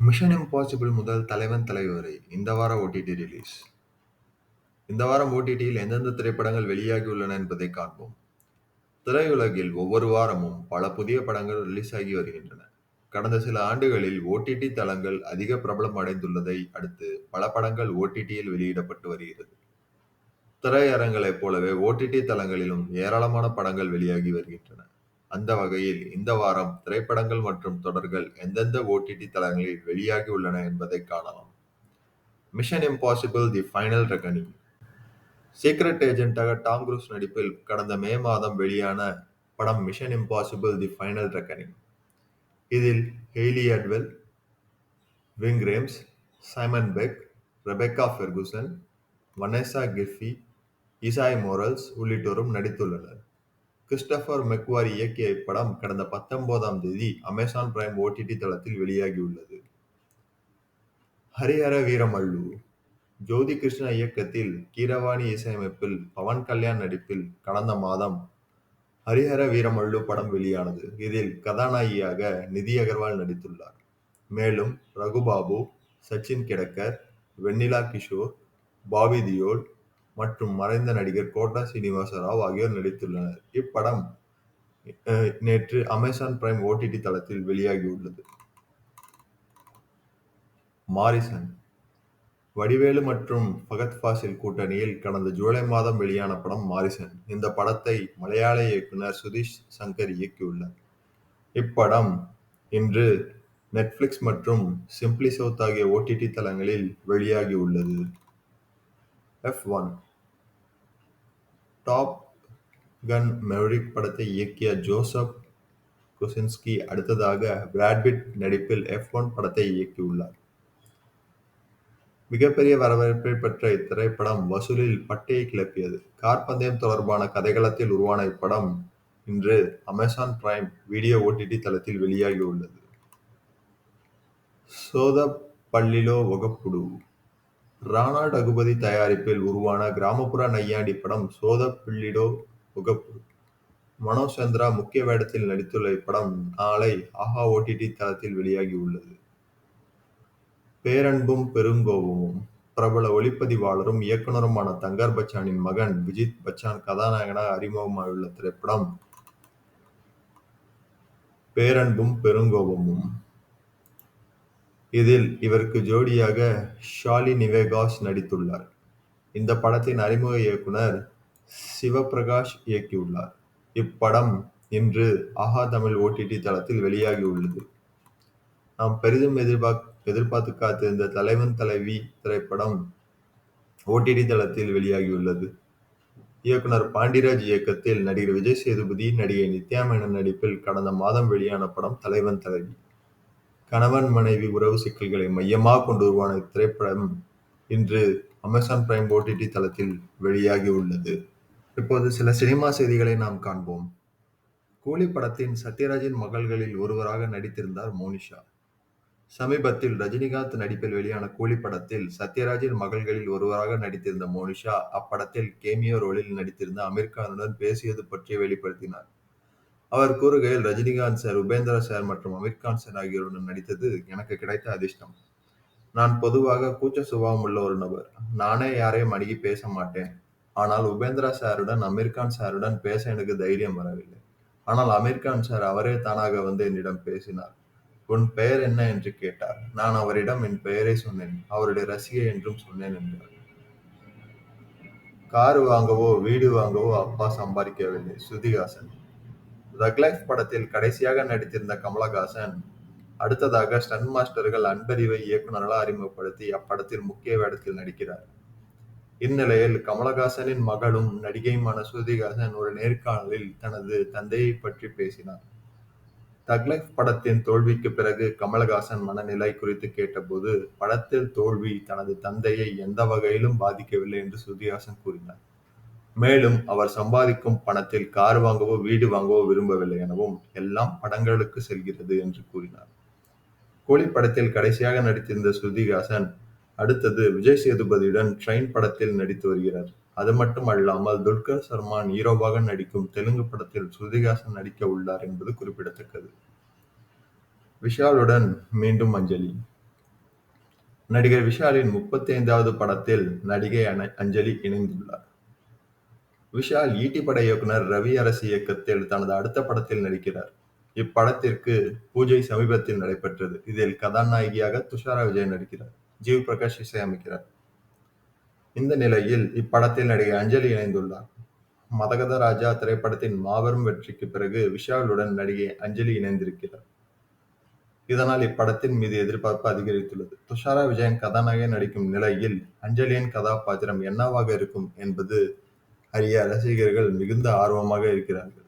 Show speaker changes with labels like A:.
A: Mission impossible முதல் தலைவன் தலைவி வரை இந்த வார ஓடிடி ரிலீஸ் இந்த வாரம் ஓடிடியில் எந்தெந்த திரைப்படங்கள் வெளியாகியுள்ளன என்பதை காண்போம். திரையுலகில் ஒவ்வொரு வாரமும் பல புதிய படங்கள் ரிலீஸ் ஆகி வருகின்றன. கடந்த சில ஆண்டுகளில் ஓடிடி தளங்கள் அதிக பிரபலம் அடைந்துள்ளதை அடுத்து பல படங்கள் ஓடிடியில் வெளியிடப்பட்டு வருகிறது. திரையரங்களைப் போலவே ஓடிடி தளங்களிலும் ஏராளமான படங்கள் வெளியாகி வருகின்றன. அந்த வகையில் இந்த வாரம் திரைப்படங்கள் மற்றும் தொடர்கள் எந்தெந்த ஓடிடி தளங்களில் வெளியாகி உள்ளன என்பதை காணலாம். Mission Impossible The Final Reckoning secret ஏஜென்ட்டாக Tom Cruise நடிப்பில் கடந்த மே மாதம் வெளியான படம் Mission Impossible The Final Reckoning இதில் Hayley Atwell Ving Rhames Simon Pegg Rebecca Ferguson Vanessa Kirby Esai Morales உள்ளிட்டோரும் நடித்துள்ளனர். கிறிஸ்டபர் மெக்வாரி இயக்கிய இப்படம் கடந்த பத்தொன்பதாம் தேதி அமேசான் பிரைம் ஓடிடி தளத்தில் வெளியாகியுள்ளது. ஹரிஹர வீரமல்லு ஜோதி கிருஷ்ணா இயக்கத்தில் கீரவாணி இசையமைப்பில் பவன் கல்யாண் நடிப்பில் கடந்த மாதம் ஹரிஹர வீரமல்லு படம் வெளியானது. இதில் கதாநாயகியாக நிதி அகர்வால் நடித்துள்ளார். மேலும் ரகுபாபு சச்சின் கிடக்கர் வெண்ணிலா கிஷோர் பாபி தியோல் மற்றும் மறைந்த நடிகர் கோட்டா சீனிவாச ராவ் ஆகியோர் நடித்துள்ளனர். இப்படம் நேற்று அமேசான் பிரைம் ஓடிடி தளத்தில் வெளியாகியுள்ளது. மாரிசன். வடிவேலு மற்றும் பகத் ஃபாசில் கூட்டணியில் கடந்த ஜூலை மாதம் வெளியான படம் மாரிசன். இந்த படத்தை மலையாள இயக்குனர் சுதீஷ் சங்கர் இயக்கியுள்ளார். இப்படம் இன்று நெட்ஃபிளிக்ஸ் மற்றும் சிம்ப்ளி சவுத் ஆகிய ஓடிடி தளங்களில் வெளியாகியுள்ளது. F one Top Gun Maverick படத்தை இயக்கிய ஜோசப் கொசின்ஸ்கி அடுத்ததாக பிராட்பிட் நடிப்பில் எஃப் ஒன் படத்தை இயக்கியுள்ளார். மிகப்பெரிய வரவேற்பை பெற்ற இத்திரைப்படம் வசூலில் பட்டையை கிளப்பியது. கார் பந்தயம் தொடர்பான கதைகளத்தில் உருவான இப்படம் இன்று அமேசான் பிரைம் வீடியோ ஓடிடி தளத்தில் வெளியாகியுள்ளது. சோத பள்ளிலோ வகப்புடு ராணா டகுபதி தயாரிப்பில் உருவான கிராமப்புற நையாண்டி படம் சோத பிள்ளிடோ முகப்பு மனோஜ் சந்திரா முக்கிய வேடத்தில் நடித்துள்ள இப்படம் நாளை ஆஹா ஓடிடி தளத்தில் வெளியாகியுள்ளது பேரன்பும் பெருங்கோபமும் பிரபல ஒளிப்பதிவாளரும் இயக்குனருமான தங்கர் பச்சானின் மகன் விஜித் பச்சான் கதாநாயகனாக அறிமுகமாகியுள்ள திரைப்படம். பேரன்பும் பெருங்கோபமும் இதில் இவருக்கு ஜோடியாக ஷாலி நிவேகாஸ் நடித்துள்ளார். இந்த படத்தின் அறிமுக இயக்குனர் சிவபிரகாஷ் இயக்கியுள்ளார். இப்படம் இன்று ஆஹா தமிழ் ஓடிடி தளத்தில் வெளியாகியுள்ளது. நாம் பெரிதும் எதிர்பார்க்க எதிர்பார்த்து காத்திருந்த தலைவன் தலைவி திரைப்படம் ஓடிடி தளத்தில் வெளியாகியுள்ளது. இயக்குனர் பாண்டிராஜ் இயக்கத்தில் நடிகர் விஜய் சேதுபதி நடிகை நித்யா மேனன் நடிப்பில் கடந்த மாதம் வெளியான படம் தலைவன் தலைவி. கணவன் மனைவி உறவு சிக்கல்களை மையமாக கொண்டு உருவான இத்திரைப்படம் இன்று அமேசான் பிரைம் ஓடிடி தளத்தில் வெளியாகி உள்ளது இப்போது சில சினிமா செய்திகளை நாம் காண்போம். கூலி படத்தின் சத்யராஜின் மகள்களில் ஒருவராக நடித்திருந்தார் மோனிஷா. சமீபத்தில் ரஜினிகாந்த் நடிப்பில் வெளியான கூலி படத்தில் சத்யராஜின் மகள்களில் ஒருவராக நடித்திருந்த மோனிஷா அப்படத்தில் கேமியோ ரோலில் நடித்திருந்த அமீர்கானுடன் பேசியது பற்றி வெளிப்படுத்தினார். அவர் கூறுகையில் ரஜினிகாந்த் சார் உபேந்திரா சார் மற்றும் அமீர்கான் சார் ஆகியோருடன் நடித்தது எனக்கு கிடைத்த அதிர்ஷ்டம். நான் பொதுவாக கூச்ச சுபாவம் உள்ள ஒரு நபர். நானே யாரையும் அணுகி பேச மாட்டேன். ஆனால் உபேந்திரா சாருடன் அமீர்கான் சாருடன் பேச எனக்கு தைரியம் வரவில்லை. ஆனால் அமீர்கான் சார் அவரே தானாக வந்து என்னிடம் பேசினார். உன் பெயர் என்ன? என்று கேட்டார். நான் அவரிடம் என் பெயரை சொன்னேன். அவருடைய ரசிகை என்றும் சொன்னேன் என்றார். காரு வாங்கவோ வீடு வாங்கவோ அப்பா சம்பாதிக்கவில்லை. ஸ்ருதிஹாசன். ரக் லைஃப் படத்தில் கடைசியாக நடித்திருந்த கமலஹாசன் அடுத்ததாக ஸ்டன் மாஸ்டர்கள் அன்பறிவை இயக்குநர்களாக அறிமுகப்படுத்தி அப்படத்தில் முக்கிய வேடத்தில் நடிக்கிறார். இந்நிலையில் கமலஹாசனின் மகளும் நடிகையுமான ஸ்ருதிஹாசன் ஒரு நேர்காணலில் தனது தந்தையை பற்றி பேசினார். தக்லைஃப் படத்தின் தோல்விக்கு பிறகு கமலஹாசன் மனநிலை குறித்து கேட்டபோது படத்தில் தோல்வி தனது தந்தையை எந்த வகையிலும் பாதிக்கவில்லை என்று ஸ்ருதிஹாசன் கூறினார். மேலும் அவர் சம்பாதிக்கும் பணத்தில் கார் வாங்கவோ வீடு வாங்கவோ விரும்பவில்லை எனவும் எல்லாம் படங்களுக்கு செல்கிறது என்று கூறினார். கோழி படத்தில் கடைசியாக நடித்திருந்த ஸ்ருதிஹாசன் அடுத்தது விஜய் சேதுபதியுடன் ட்ரெயின் படத்தில் நடித்து வருகிறார். அது மட்டும் அல்லாமல் துல்கர் சல்மான் ஹீரோவாக நடிக்கும் தெலுங்கு படத்தில் ஸ்ருதிஹாசன் நடிக்க உள்ளார் என்பது குறிப்பிடத்தக்கது. விஷாலுடன் மீண்டும் அஞ்சலி. நடிகர் விஷாலின் முப்பத்தி ஐந்தாவது படத்தில் நடிகை அஞ்சலி இணைந்துள்ளார். விஷால் ஈட்டி பட இயக்குனர் ரவி அரசு இயக்கத்தில் தனது அடுத்த படத்தில் நடிக்கிறார். இப்படத்திற்கு பூஜை சமீபத்தில் நடைபெற்றது. இதில் கதாநாயகியாக துஷாரா விஜய் நடிக்கிறார். ஜீவ் பிரகாஷ் இசையமைக்கிறார். இந்த நிலையில் இப்படத்தில் நடிகை அஞ்சலி இணைந்துள்ளார். மதகத ராஜா திரைப்படத்தின் மாபெரும் வெற்றிக்கு பிறகு விஷாலுடன் நடிகை அஞ்சலி இணைந்திருக்கிறார். இதனால் இப்படத்தின் மீது எதிர்பார்ப்பு அதிகரித்துள்ளது. துஷாரா விஜயன் கதாநாயகன் நடிக்கும் நிலையில் அஞ்சலியின் கதாபாத்திரம் என்னவாக இருக்கும் என்பது அறிய ரசிகர்கள் மிகுந்த ஆர்வமாக இருக்கிறார்கள்.